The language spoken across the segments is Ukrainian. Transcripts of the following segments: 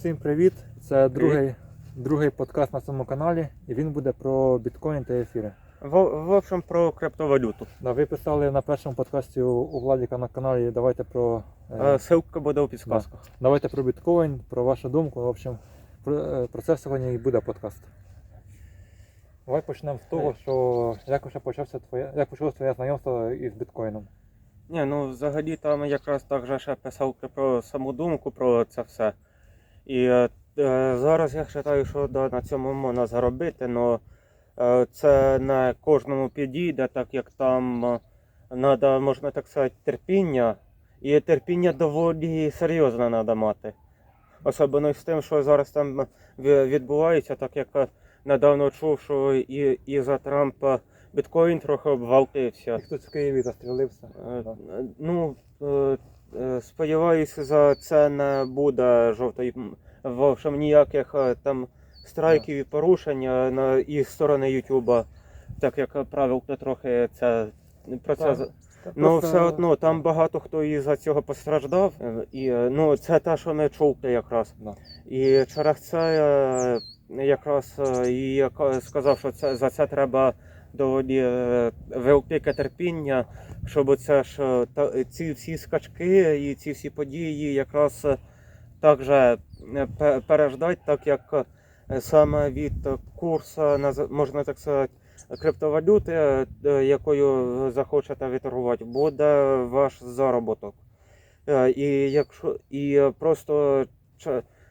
Всім привіт! Це другий, другий подкаст на цьому каналі, і він буде про біткоін та ефіри. В, в общем, про криптовалюту. Да, ви писали на першому подкасті у, у Владіка на каналі. Давайте про е, Е, Ссылка буде у підсказках. давайте про біткоін, про вашу думку. В общем, про, е, про це сьогодні і буде подкаст. Давай почнемо з того, що як вже почався твоє, як почалося твоє знайомство із біткоїном. Ні, ну взагалі там якраз так же ще писав про саму думку про це все. І е, е, зараз я вважаю, що да, на цьому можна заробити, але це не кожному підійде, так як там треба, можна так сказати, терпіння. І терпіння доволі серйозне треба мати. Особливо з тим, що зараз там відбувається, так як е, недавно чув, що і, і за Трампа біткоін трохи обвалтився. І хтось в Києві застрілився. Е, е, Ну, е, е, сподіваюся, за це не буде жовтої м, ніяких е, там страйків і порушення на і сторони Ютуба, так як е, правил то трохи це про це. Так, Ну, все одно там багато хто із за цього постраждав. е, І е, ну, це те, що не чули якраз. Да. І через це е, якраз е, і я сказав, що це за це треба доволі е, велике терпіння, щоб це ж е, та, ці всі скачки і ці всі події якраз е, так же е, пе- переждать, так як е, саме від курсу, можна так сказати, криптовалюти, е, е, якою захочете відторгувати, буде ваш заробіток. Е, І якщо і е, просто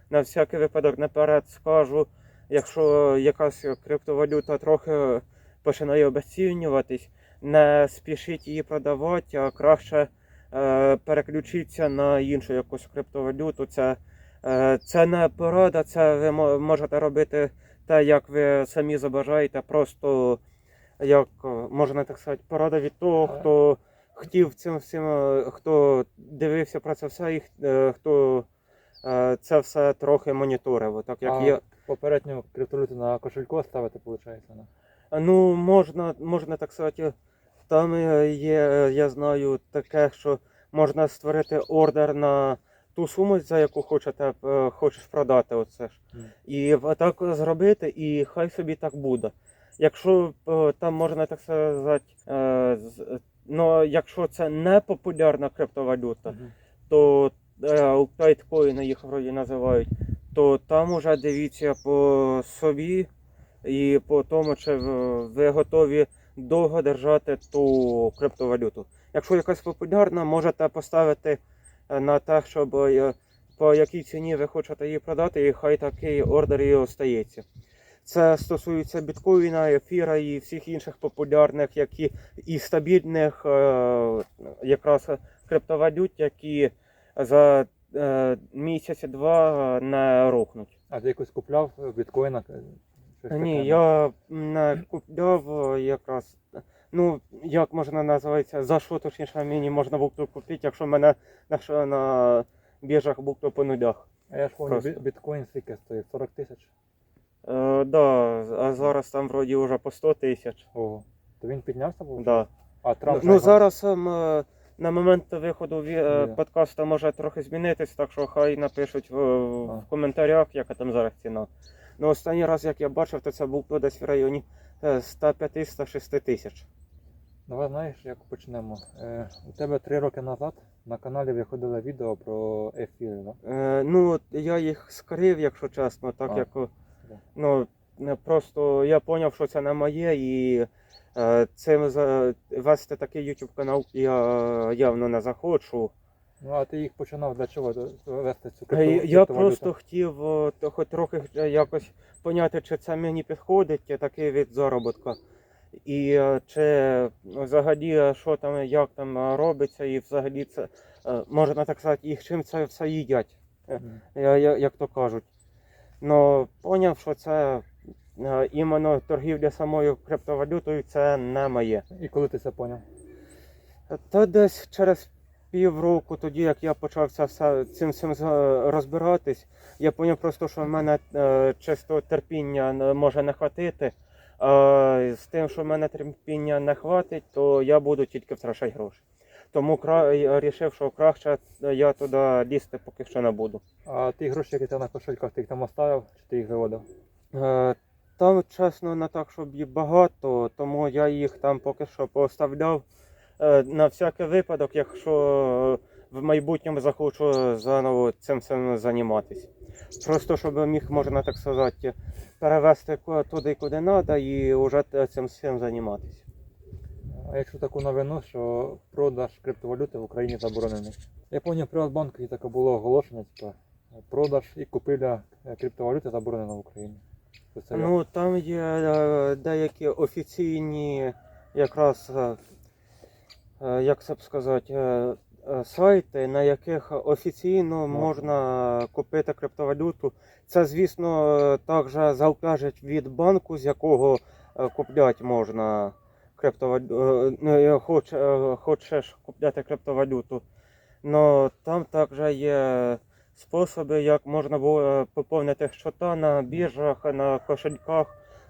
на всякий випадок наперед скажу, якщо якась криптовалюта трохи починає обесцінюватись, не спішіть її продавати, а краще е, переключитися на іншу якусь криптовалюту. Це, е, це не порада, це ви можете робити те, як ви самі забажаєте, просто як можна так сказати, порада від того, хто хотів цим всім, е, хто дивився про це все, і е, хто е, це все трохи моніторив. Так як А я. попередню криптовалюту на кошельку ставити, виходить. Ну, можна, можна так сказати, там е, є, е, я знаю, таке, що можна створити ордер на ту суму, за яку хочете, е, хочеш продати. Оце ж. І так зробити, і хай собі так буде. Якщо там можна так сказати, ну, якщо це не популярна криптовалюта, то тайткоїни їх вроді називають, то там уже дивіться по собі і по тому, чи ви готові довго держати ту криптовалюту. Якщо якась популярна, можете поставити е, на те, щоб е, по якій ціні ви хочете її продати, і хай такий ордер і остається. Це стосується біткоїна, ефіра і всіх інших популярних, які і стабільних е, якраз криптовалют, які за місяць-два не рухнуть. А ти якось купляв біткоїна? Щось Ні, да? я не купляв якраз. Ну, як можна називається, за що точніше мені можна було купити, якщо мене якщо на біржах був по нулях. А я ж пам'ятаю, біткоін скільки стоїть? 40 тисяч? Е, да, а зараз там вроді вже по 100 тисяч. Ого. То він піднявся був? Да. А Трамп Ну зараз ем, е, на момент виходу е, подкасту може трохи змінитись, так що хай напишуть в, в коментарях, яка там зараз ціна. Ну останній раз, як я бачив, то це був десь в районі е, 105-106 тисяч. Давай знаєш, як почнемо. Е, у тебе три роки назад на каналі виходило відео про ефіри, да? Е, ну, я їх скрив, якщо чесно, так А, як е, да. ну, просто я зрозумів, що це не моє, і е, цим за, вести такий YouTube канал я явно не захочу. Ну а ти їх починав для чого вести цю Е, Я просто хотів то хоч трохи е, якось поняти, чи це мені підходить такий від заробітка. І е, чи взагалі е, що там, як там робиться, і взагалі це можна так сказати, і чим це все їдять. Я- як то кажуть. Ну, поняв, що це іменно торгівля самою криптовалютою це не моє. І коли ти це поняв? Та десь через півроку, тоді як я почав цим всім розбиратись, я поняв просто, що в мене е, чисто терпіння може не хватити. А з тим, що в мене терпіння не хватить, то я буду тільки втрачати гроші. Тому кра... я вирішив, що краще я туди лізти поки що не буду. А ті гроші, які ти на кошельках, ти їх там оставив, чи ти їх виводив? Е, Там, чесно, не так, щоб їх багато, тому я їх там поки що поставляв е, на всякий випадок, якщо в майбутньому захочу заново цим всім займатися. Просто щоб міг, можна так сказати, перевести туди, куди треба, і вже цим всім займатися. А якщо таку новину, що продаж криптовалюти в Україні заборонений. Я пам'ятаю, в Приватбанку таке було оголошення, типу, продаж і купівля е, криптовалюти заборонена в Україні. Це? Ну, там є е, деякі офіційні якраз, е, е, як це б сказати, е, е, сайти, на яких офіційно Можна. можна купити криптовалюту. Це, звісно, е, також залежить від банку, з якого е, купляти можна криптовалюту. Ну, хоч, е, хочеш купляти криптовалюту. Но там також є способи, як можна було поповнити щота на біржах, на кошельках.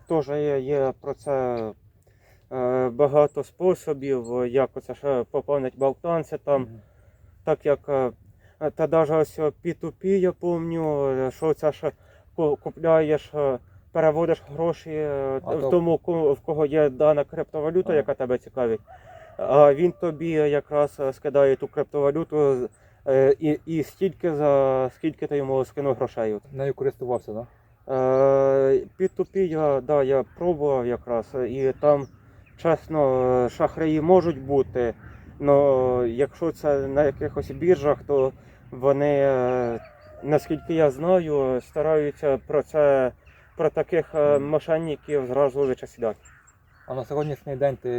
Теж є, є про це е, багато способів, як оце ще поповнити балканці там, так як е, та навіть ось P2P, я пам'ятаю, що це ку- купляєш, е, переводиш гроші е, А в тому, в кого є дана криптовалюта, Ага. яка тебе цікавить. А він тобі якраз е, скидає ту криптовалюту е, і, і стільки за скільки ти йому скинув грошей. Нею користувався, так? Да? Е, P2P я, да, я пробував якраз, і там, чесно, е, шахраї можуть бути, але якщо це на якихось біржах, то вони, е, наскільки я знаю, стараються про це, про таких е, мошенників зразу вичисляти. А на сьогоднішній день ти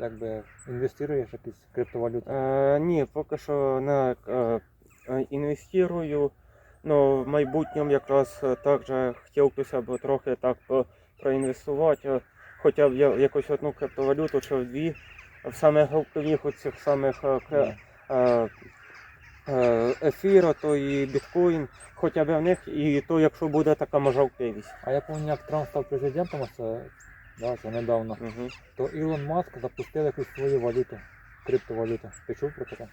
якби інвестуєш в якісь криптовалюти? Е, ні, поки що не е, інвестую. Ну, в майбутньому якраз також хотілося б трохи так проінвестувати, хоча б якусь одну криптовалюту чи дві в самих головних оцих самих е, е, е, ефіра, то і біткоін, хоча б в них, і то, якщо буде така можливість. А я пам'ятаю, як Трамп став президентом, це, да, це недавно, Угу. то Ілон Маск запустив якусь свою валюту, криптовалюту. Ти чув про таке?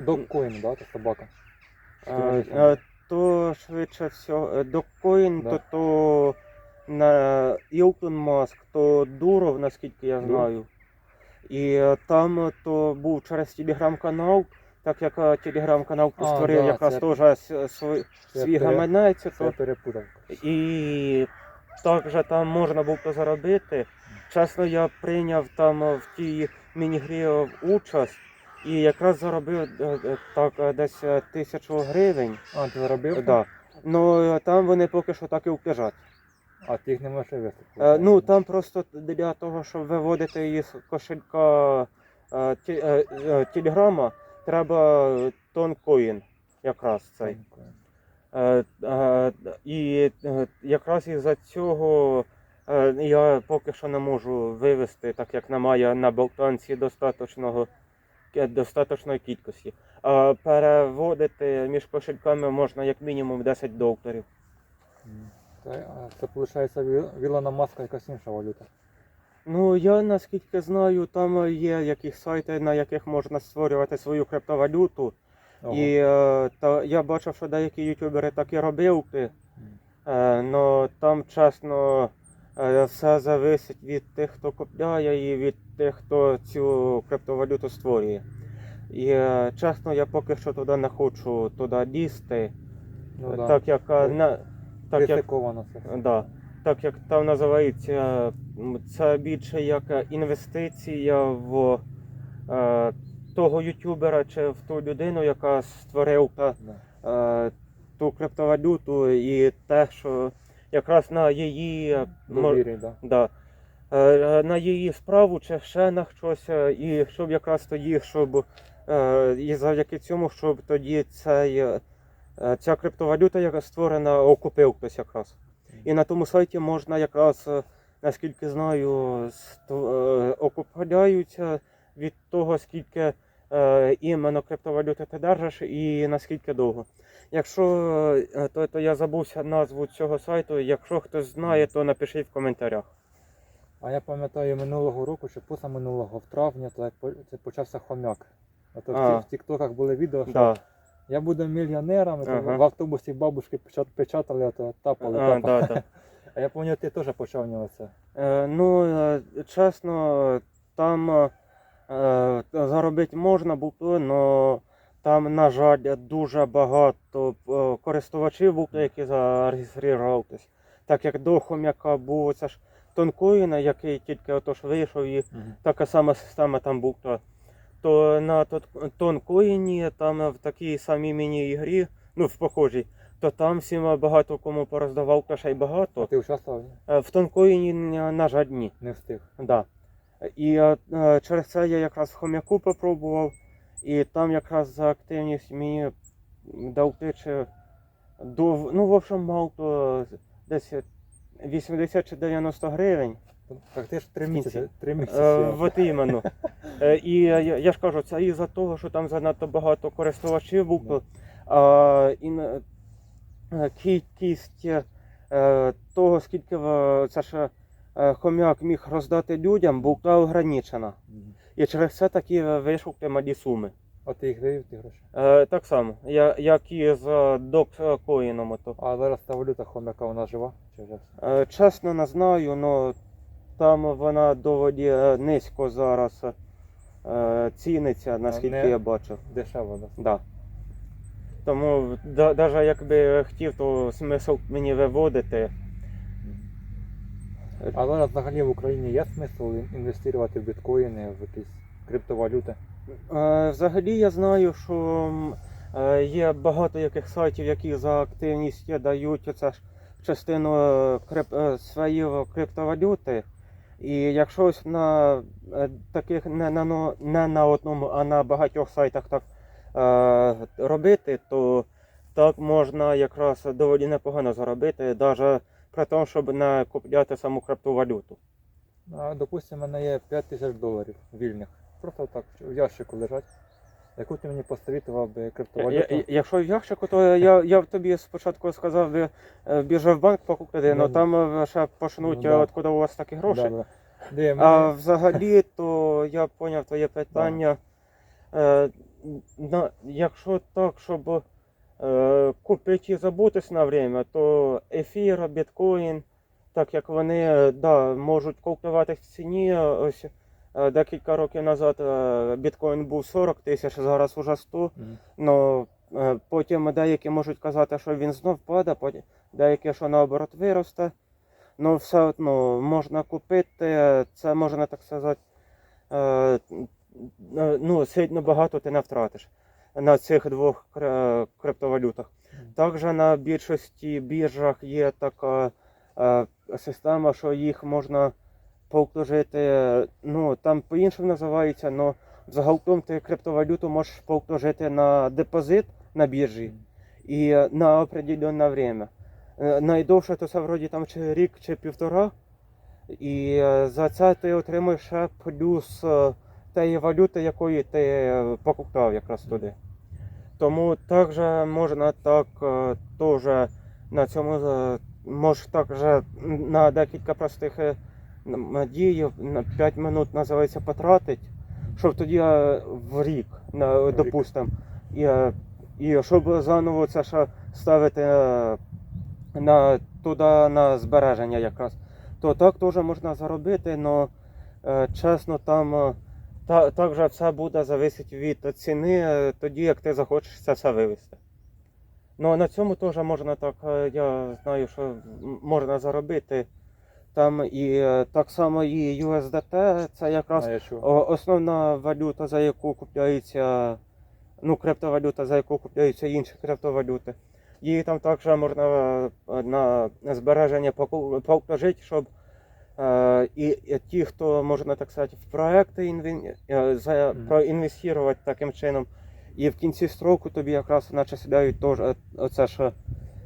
Доккоін, да, це собака. Е, е, То швидше всього, докоін, Да. то, то на Ілтон Маск, то Дуров, наскільки я знаю. І е, там е, то був через телеграм-канал, так як е, телеграм-канал створив да, якраз це- теж свій, Це свій пере- гаманець, Це то перепутав. і також там можна було заробити. Чесно, я прийняв там е, в тій міні-грі е, участь і якраз заробив е, е, так е, десь е, тисячу гривень. А, ти заробив? Да. Ну е, там вони поки що так і впіжать. А ти їх не можеш вивести? Е, ну там просто для того, щоб виводити із кошелька е, е, телеграма, треба тонкоін якраз цей. І якраз із-за цього е, я поки що не можу вивести, так як немає на болтанці достаточного достаточної кількості. Переводити між кошельками можна як мінімум 10 доларів. А Це виходить в Ілона Маска якась інша валюта. Ну я наскільки знаю, там є якісь сайти, на яких можна створювати свою криптовалюту. Ого. І е, та я бачив, що деякі ютубери так і робили. М. Е, там чесно е, все залежить від тих, хто купляє, і від тих, хто цю криптовалюту створює. І е, чесно, я поки що туди не хочу туди лізти, Ну, да. так як е, на так як, Ризиковано це. да, так як там називається, це більше як е, інвестиція в е, того ютубера чи в ту людину, яка створив та е, ту криптовалюту і те, що якраз на її е, Довірі, да. да, е, на її справу чи ще на щось, е, і щоб якраз тоді, щоб е, і завдяки цьому, щоб тоді цей, е, е, ця криптовалюта, яка створена, окупив хтось якраз. І на тому сайті можна якраз, е, наскільки знаю, е, окупляються від того, скільки е, іменно криптовалюти ти держиш і наскільки довго. Якщо е, то, то я забувся назву цього сайту, якщо хтось знає, то напишіть в коментарях. А я пам'ятаю минулого року, чи позаминулого, в травні, то як почався хомяк. А то в, в тіктоках були відео, що Да. Я буду мільйонером, і Ага. в автобусі бабушки печат, печатали, а то тапали, А, тапали. да, да. А я пам'ятаю, ти теж почав нього це. Е, Ну, е, чесно, там е, е, заробити можна було, але там, на жаль, дуже багато е, користувачів було, які зареєструвалися. Так як до хом'яка був це ж тонкоїна, який тільки отож вийшов, і така сама система там була. То на тонкоїні, там в такій самій міні-ігрі, ну в похожій, то там всім багато кому пороздавав, та ще й А ти участвував? Е, В тонкоїні, на жаль, ні. Не встиг. Да. І е, е, через це я якраз в хом'яку попробував, і там якраз за активність мені дав тичі до, ну, в общем, мав то десь 80 чи 90 гривень. Так ти ж три місяці. Три місяці. Е, от іменно. Е, І я, я ж кажу, це із-за того, що там занадто багато користувачів було. А, і е, кількість е, того, скільки це ж е, хомяк міг роздати людям, була ограничена. І через це такі вийшли малі суми. А ти їх вивів, ті гроші. Е, так само, я, як і з доккоїном. А зараз та валюта хомяка, вона жива? Чи вже? Е, чесно не знаю, але там вона доволі е, низько зараз е, ціниться, наскільки не- я бачив. Дешево, да? Да. Тому да, навіть якби хотів, то смисл мені виводити. Мгм. А зараз взагалі в Україні є смисл інвестувати в біткоїни, в якісь криптовалюти? Е, взагалі я знаю, що е, є багато яких сайтів, які за активність дають оце ж частину е, крип, е, своєї криптовалюти. І якщо ось на е, таких не на, не на одному, а на багатьох сайтах так е, робити, то так можна якраз доволі непогано заробити, навіть при тому, щоб не купляти саму криптовалюту. Допустимо, в мене є 5 тисяч доларів вільних. Просто так в ящику лежать. Яку ти мені посовітував би криптовалюту? я- Якщо в ящику, то я, я тобі спочатку сказав, би е, біжи в банк покупити, але Ну, там е, ще почнуть, ну, да. откуда у вас такі гроші. Да, да. А взагалі, то я поняв твоє питання. Е, на, якщо так, щоб е, купити і забутись на время, то ефір, біткоін, так як вони е, да, можуть купувати в ціні. Ось е, декілька років назад е, біткоін був 40 тисяч, зараз уже 100. Мгм. Ну, е, потім деякі можуть казати, що він знов падає, потім деякі, що наоборот виросте. Ну, все одно можна купити, це можна так сказати. е, е, Ну, сильно багато ти не втратиш на цих двох криптовалютах. Також на більшості біржах є така е, система, що їх можна повторити, ну там по-іншому називається, але загалом ти криптовалюту можеш повторити на депозит на біржі і е, на определенне время. Е, Найдовше то це вроді там чи рік чи півтора. І е, за це ти отримуєш ще плюс тієї валюти, якої ти покупав якраз туди. Тому також можна так теж на цьому е, можеш також на декілька простих дій на 5 минут називається потратить, щоб тоді е, в рік, на, рік. допустимо, і, е, і щоб заново це ще ставити е, на, туди на збереження якраз. То так теж можна заробити, але чесно, там та, також все буде залежати від ціни, тоді як ти захочеш це все вивезти. Ну а на цьому теж можна так, я знаю, що можна заробити. Там і е, так само і USDT, це якраз основна валюта, за яку купляється, ну, криптовалюта, за яку купляються інші криптовалюти. Її там також можна е, на збереження положити, щоб е, і, ті, хто можна так сказати, в проекти інвен... за... Проінвестувати таким чином. І в кінці строку тобі якраз начисляють теж е, оце е,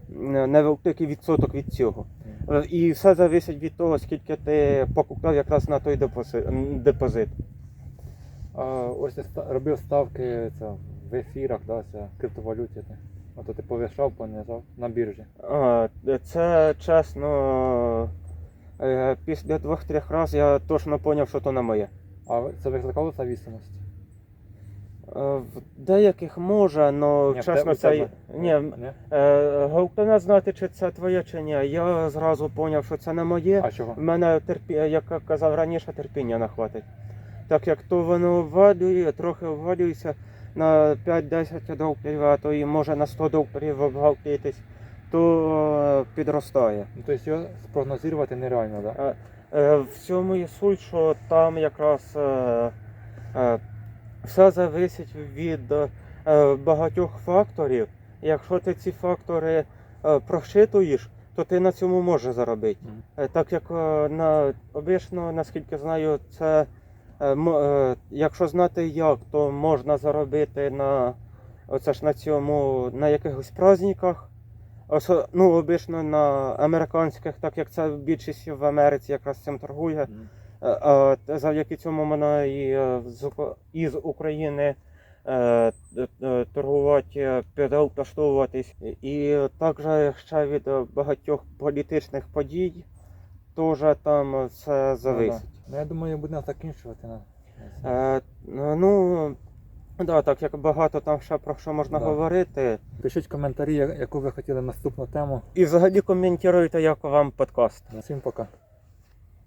невеликий відсоток від цього. Е, І все залежить від того, скільки ти покупав якраз на той депозит. А ось ста- робив ставки це, в ефірах, да, це криптовалюті. ти. Ото ти повишав, понижав на біржі. А, Це чесно. е, Після двох-трьох разів я точно зрозумів, що то не моє. А це викликало зависимость? В деяких може, але Ні, в чесно, тебе- це. Ні, Ні? е, головне знати, чи це твоє чи ні. Я зразу зрозумів, що це не моє. А чого? В мене терпі... як я казав раніше, терпіння не хватить. Так як то воно ввалює, трохи ввалюється на 5-10 доларів, а то і може на 100 доларів обгалтитись, то е, підростає. Ну, тобто його спрогнозувати нереально, так? Да? Е, В цьому є суть, що там якраз е, е, все залежить від е, багатьох факторів. Якщо ти ці фактори е, просчитуєш, то ти на цьому можеш заробити. Е, Так як на обично, наскільки знаю, це якщо знати як, то можна заробити на оце ж на цьому на якихось праздниках. Ну, обично на американських, так як це більшість в Америці якраз цим торгує. Е, е, Завдяки цьому можна і е, з із України торгувати, підлаштовуватись. І також ще від багатьох політичних подій теж там все зависить. Ну, я думаю, будемо закінчувати Е, Ну, да, так як багато там ще про що можна Да. говорити. Пишіть коментарі, яку ви хотіли наступну тему. І взагалі коментуйте, як вам подкаст. Всім пока.